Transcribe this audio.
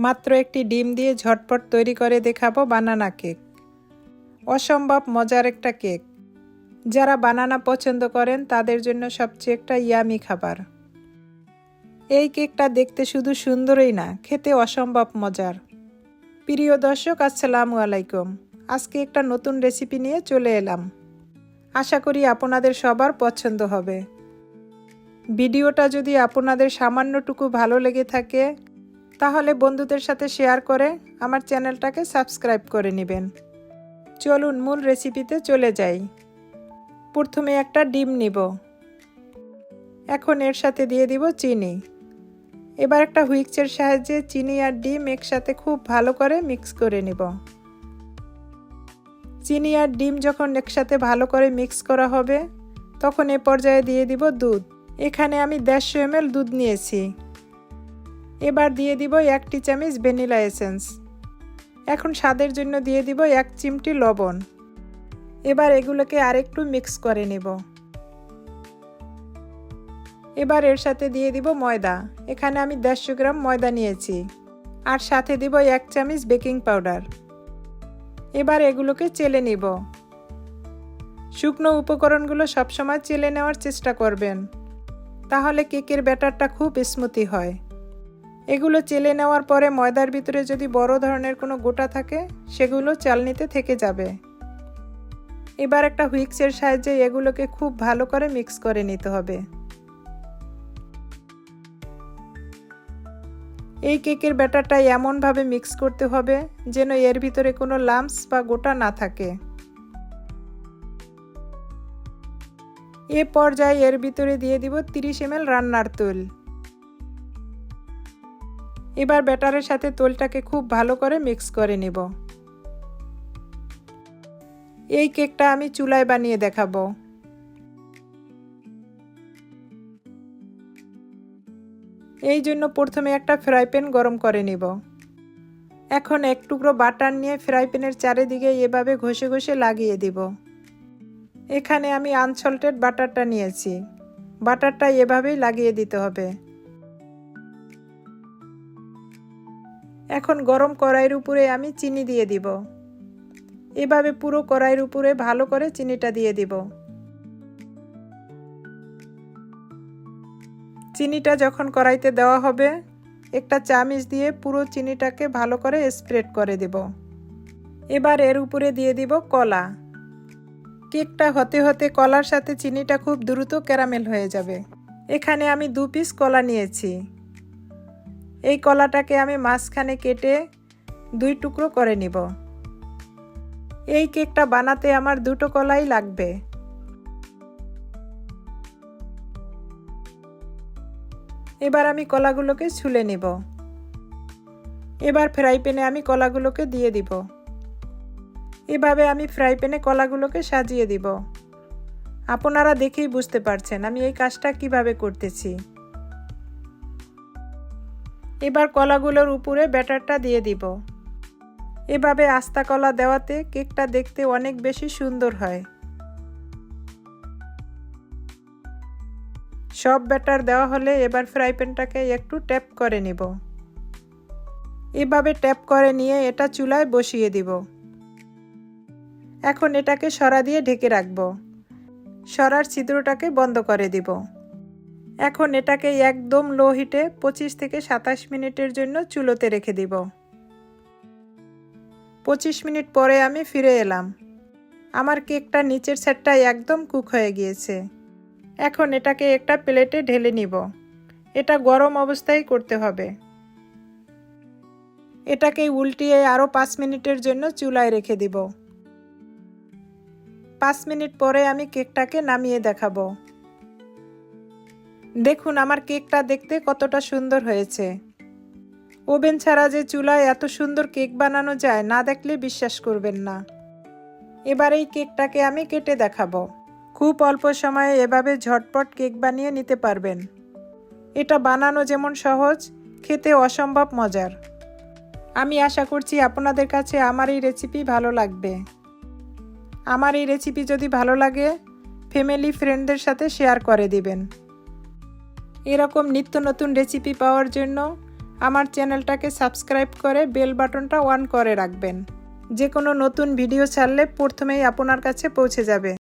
মাত্র একটি ডিম দিয়ে ঝটপট তৈরি করে দেখাবো বানানা কেক। অসম্ভব মজার একটা কেক। যারা বানানা পছন্দ করেন, তাদের জন্য সবচেয়ে একটা ইয়ামি খাবার। এই কেকটা দেখতে শুধু সুন্দরই না, খেতে অসম্ভব মজার। প্রিয় দর্শক, আসসালামু আলাইকুম। আজকে একটা নতুন রেসিপি নিয়ে চলে এলাম। আশা করি আপনাদের সবার পছন্দ হবে। ভিডিওটা যদি আপনাদের সামান্যটুকু ভালো লেগে থাকে তাহলে বন্ধুদের সাথে শেয়ার করে আমার চ্যানেলটাকে সাবস্ক্রাইব করে নেবেন। চলুন মূল রেসিপিতে চলে যাই। প্রথমে একটা ডিম নিব। এখন এর সাথে দিয়ে দিব চিনি। এবার একটা হুইক্সের সাহায্যে চিনি আর ডিম একসাথে খুব ভালো করে মিক্স করে নিব। চিনি আর ডিম যখন একসাথে ভালো করে মিক্স করা হবে, তখন এ পর্যায়ে দিয়ে দিব দুধ। এখানে আমি দেড়শো এম দুধ নিয়েছি। এবার দিয়ে দিব এক টি চামচ ভ্যানিলা এসেন্স। এখন স্বাদের জন্য দিয়ে দিব এক চিমটি লবণ। এবার এগুলোকে আরেকটু মিক্স করে নেব। এবার এর সাথে দিয়ে দিব ময়দা। এখানে আমি দেড়শো গ্রাম ময়দা নিয়েছি। আর সাথে দিব এক চামচ বেকিং পাউডার। এবার এগুলোকে চেলে নিব। শুকনো উপকরণগুলো সবসময় চেলে নেওয়ার চেষ্টা করবেন। তাহলে কেকের ব্যাটারটা খুব স্মুথি হয়। এগুলো চেলে নেওয়ার পরে ময়দার ভিতরে যদি বড় ধরনের কোনো গোটা থাকে, সেগুলো চালনিতে থেকে যাবে। এবার একটা হুইক্সের সাহায্যে এগুলোকে খুব ভালো করে মিক্স করে নিতে হবে। এই কেকের ব্যাটারটা এমনভাবে মিক্স করতে হবে যেন এর ভিতরে কোনো লাম্পস বা গোটা না থাকে। এ পর্যায়ে এর ভিতরে দিয়ে দিব তিরিশ এম রান্নার তৈল। এবার ব্যাটারের সাথে তোলটাকে খুব ভালো করে মিক্স করে নেব। এই কেকটা আমি চুলায় বানিয়ে দেখাবো। এই জন্য প্রথমে একটা ফ্রাই প্যান গরম করে নিব। এখন এক টুকরো বাটার নিয়ে ফ্রাই প্যানের চারিদিকে এভাবে ঘষে ঘষে লাগিয়ে দিব। এখানে আমি আনসল্টেড বাটারটা নিয়েছি। বাটারটা এভাবেই লাগিয়ে দিতে হবে। এখন গরম কড়াইয়ের উপরে আমি চিনি দিয়ে দিব। এভাবে পুরো কড়াইয়ের উপরে ভালো করে চিনিটা দিয়ে দিব। চিনিটা যখন কড়াইতে দেওয়া হবে, একটা চামিচ দিয়ে পুরো চিনিটাকে ভালো করে স্প্রেড করে দেব। এবার এর উপরে দিয়ে দিব কলা। কেকটা হতে হতে কলার সাথে চিনিটা খুব দ্রুত ক্যারামেল হয়ে যাবে। এখানে আমি দু পিস কলা নিয়েছি। এই কলাটাকে আমি মাঝখানে কেটে দুই টুকরো করে নিব। এই কেকটা বানাতে আমার দুটো কলাই লাগবে। এবার আমি কলাগুলোকে ছুলে নিব। এবার ফ্রাই প্যানে আমি কলাগুলোকে দিয়ে দিব। এভাবে আমি ফ্রাই প্যানে কলাগুলোকে সাজিয়ে দিব। আপনারা দেখেই বুঝতে পারছেন আমি এই কাজটা কীভাবে করতেছি। এবার কলাগুলোর উপরে ব্যাটারটা দিয়ে দিব। এভাবে আস্তা কলা দেওয়াতে কেকটা দেখতে অনেক বেশি সুন্দর হয়। সব ব্যাটার দেওয়া হলে এবার ফ্রাই প্যানটাকে একটু ট্যাপ করে নিব। এভাবে ট্যাপ করে নিয়ে এটা চুলায় বসিয়ে দিব। এখন এটাকে সরা দিয়ে ঢেকে রাখব। সরার ছিদ্রটাকে বন্ধ করে দিব। এখন এটাকে একদম লো হিটে পঁচিশ থেকে সাতাশ মিনিটের জন্য চুলোতে রেখে দিব। পঁচিশ মিনিট পরে আমি ফিরে এলাম। আমার কেকটা নিচের সাইডটা একদম কুক হয়ে গিয়েছে। এখন এটাকে একটা প্লেটে ঢেলে নিব। এটা গরম অবস্থায় করতে হবে। এটাকে উল্টিয়ে আরও পাঁচ মিনিটের জন্য চুলায় রেখে দিব। পাঁচ মিনিট পরে আমি কেকটাকে নামিয়ে দেখাবো। দেখুন আমার কেকটা দেখতে কতটা সুন্দর হয়েছে। ওভেন ছাড়া যে চুলায় এত সুন্দর কেক বানানো যায়, না দেখলে বিশ্বাস করবেন না। এবার এই কেকটাকে আমি কেটে দেখাবো। খুব অল্প সময়ে এভাবে ঝটপট কেক বানিয়ে নিতে পারবেন। এটা বানানো যেমন সহজ, খেতে অসম্ভব মজার। আমি আশা করছি আপনাদের কাছে আমার এই রেসিপি ভালো লাগবে। আমার এই রেসিপি যদি ভালো লাগে ফ্যামিলি ফ্রেন্ডদের সাথে শেয়ার করে দিবেন। এরকম নিত্য নতুন রেসিপি পাওয়ার জন্য আমার চ্যানেলটাকে সাবস্ক্রাইব করে বেল বাটনটা অন করে রাখবেন। যে কোনো নতুন ভিডিও ছাড়লে প্রথমেই আপনার কাছে পৌঁছে যাবে।